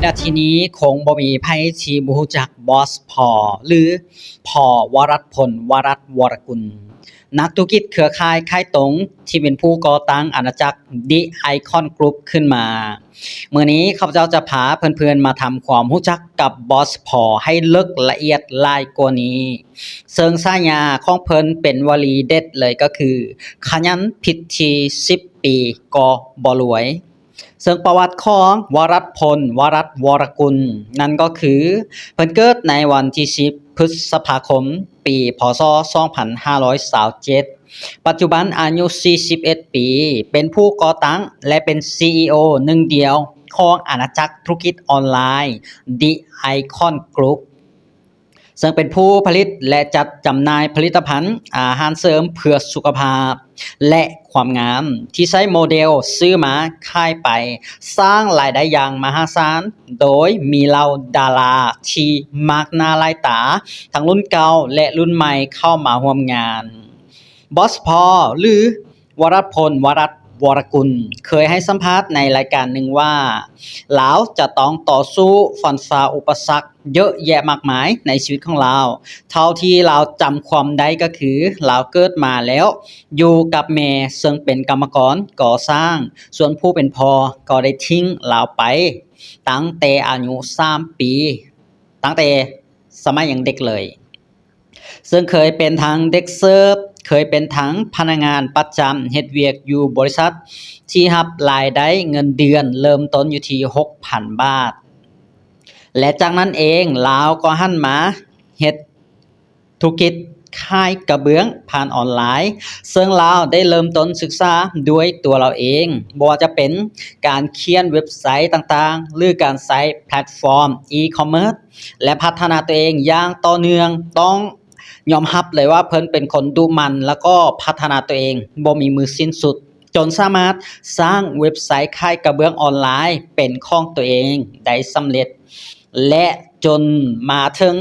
วินาทีนี้คงบ่มีไผที่บ่รู้จักบอสพอ หรือพอวรัตพล วรัตวรกุล นักธุรกิจเครือข่ายค่ายตงที่เป็นผู้ก่อตั้งอาณาจักร The Icon Group ขึ้นมา เมื้อนี้ข้าพเจ้าจะพาเพื่อนๆมาทำความรู้จักกับบอสพอให้ลึกละเอียดลายกว่านี้ เซิงสายาของเพิ่นเป็นวลีเด็ดเลยก็คือ ขยันผิดที10ปีก็บ่รวย ซึ่งประวัติของวรัตน์พล วรัตน์วรกุล นั่นก็คือเพิ่นเกิดในวันที่10พฤษภาคม ปีพศ2527ปัจจุบันอายุ 41 ปี เป็นผู้ก่อตั้งและเป็น CEO หนึ่งเดียวของอาณาจักรธุรกิจออนไลน์ The Icon Group ซึ่งเป็นผู้ผลิตและจัดจำหน่ายผลิตภัณฑ์อาหารเสริมเพื่อสุขภาพ และความงามที่ใช้โมเดลซื้อมาค่ายไป สร้างรายได้อย่างมหาศาล โดยมีเหล่าดาราที่มากหน้าหลายตา ทั้งรุ่นเก่าและรุ่นใหม่เข้ามาร่วมงานบอสพอหรือวรัตพลวรัต วรกุล เคยให้สัมภาษณ์ในรายการหนึ่งว่าลาวจะต้องต่อสู้ฟันฝ่าอุปสรรคเยอะแยะมากมายในชีวิตของเรา เท่าที่เราจำความได้ก็คือเราเกิดมาแล้ว อยู่กับแม่ซึ่งเป็นกรรมกรก่อสร้าง ส่วนผู้เป็นพ่อก็ได้ทิ้งเราไป ตั้งแต่อายุ3ปี ตั้งแต่สมัยยังเด็กเลย ซึ่งเคยเป็นทั้งเด็กเสิร์ฟ เคยเป็นทั้งพนักงานประจำเฮ็ดเวียกอยู่บริษัท ที่รับรายได้เงินเดือนเริ่มต้นอยู่ที่ 6,000 บาท และจากนั้นเองลาวก็หันมาเฮ็ดธุรกิจค่ายกระเบื้องผ่านออนไลน์ ซึ่งลาวได้เริ่มต้นศึกษาด้วยตัวเราเองบ่ว่าจะเป็นการเขียนเว็บไซต์ต่างๆ หรือการใช้แพลตฟอร์มอีคอมเมิร์ซและพัฒนาตัวเองอย่างต่อเนื่องต้อง ยอมรับเลยว่าเพิ่นเป็นคนดูมัน แล้วก็พัฒนาตัวเองบ่มีมือสิ้นสุด จนสามารถสร้างเว็บไซต์ค่ายกระเบื้องออนไลน์ เป็นของตัวเองได้สำเร็จ และจนมาถึง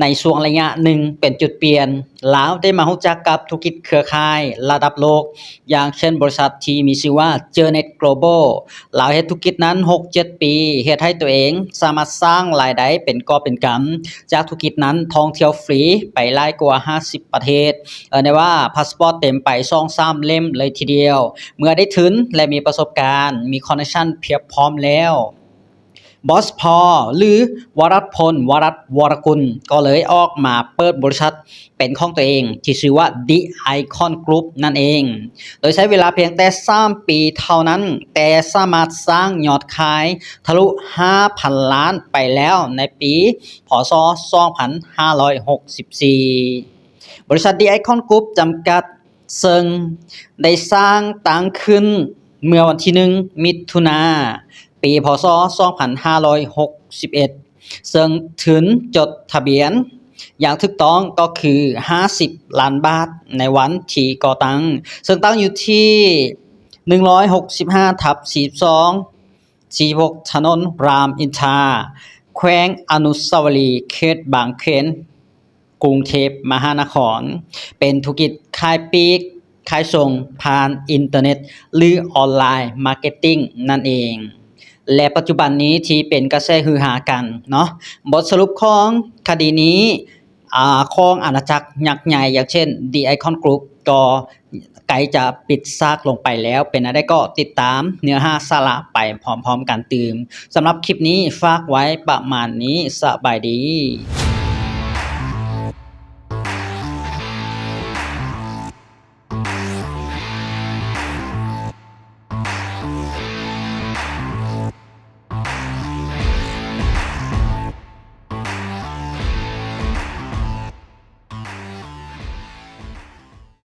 ในช่วงระยะหนึ่งเป็นจุดเปลี่ยนลาวได้มารู้จักกับธุรกิจเครือข่ายระดับโลก อย่างเช่นบริษัทที่มีชื่อว่า Journet Global ลาวเฮ็ดธุรกิจนั้น 6-7 ปีเฮ็ดให้ตัวเองสามารถสร้างรายได้เป็นกอบเป็นกำจากธุรกิจนั้นท่องเที่ยวฟรีไปหลายกว่า 50 ประเทศเอ่อได้ว่าพาสปอร์ตเต็มไป2-3เล่มเลยทีเดียว เมื่อได้ทุนและมีประสบการณ์ มีคอนเนคชั่นเพียบพร้อมแล้ว บอสพอหรือวรัตน์พล วรัตวรกุล ก็เลยออกมาเปิดบริษัทเป็นของตัวเอง ที่ชื่อว่า The Icon Group นั่นเอง โดยใช้เวลาเพียงแต่3ปีเท่านั้น แต่สามารถสร้างยอดขาย ทะลุ 5,000 ล้านไปแล้วในปีพศ 2564 บริษัท The Icon Group จำกัดซึ่งได้สร้างตั้งขึ้นเมื่อวันที่1มิถุนา ปีพศ 2561 ซึ่งถึงจดทะเบียน อย่างถูกต้องก็คือ 50 ล้านบาทในวันที่ก่อตั้ง ซึ่งตั้งอยู่ที่ 165 ทับ 42 46ถนนรามอินทราแขวงอนุสาวรีย์เขตบางเขนกรุงเทพมหานคร เป็นธุรกิจขายปลีกขายส่งผ่านอินเทอร์เน็ต หรือออนไลน์มาร์เก็ตติ้งนั่นเอง และปัจจุบันนี้ที่เป็นกระแสฮือฮากันเนาะบทสรุปของคดีนี้อ่าของอาณาจักรยักษ์ใหญ่อย่างเช่น The Icon Group ก็ไกลจะปิดซากลงไปแล้ว เป็นอะไรก็ติดตามเนื้อหาสาระไปพร้อมๆกันตื่มสำหรับคลิปนี้ฝากไว้ประมาณนี้สบายดี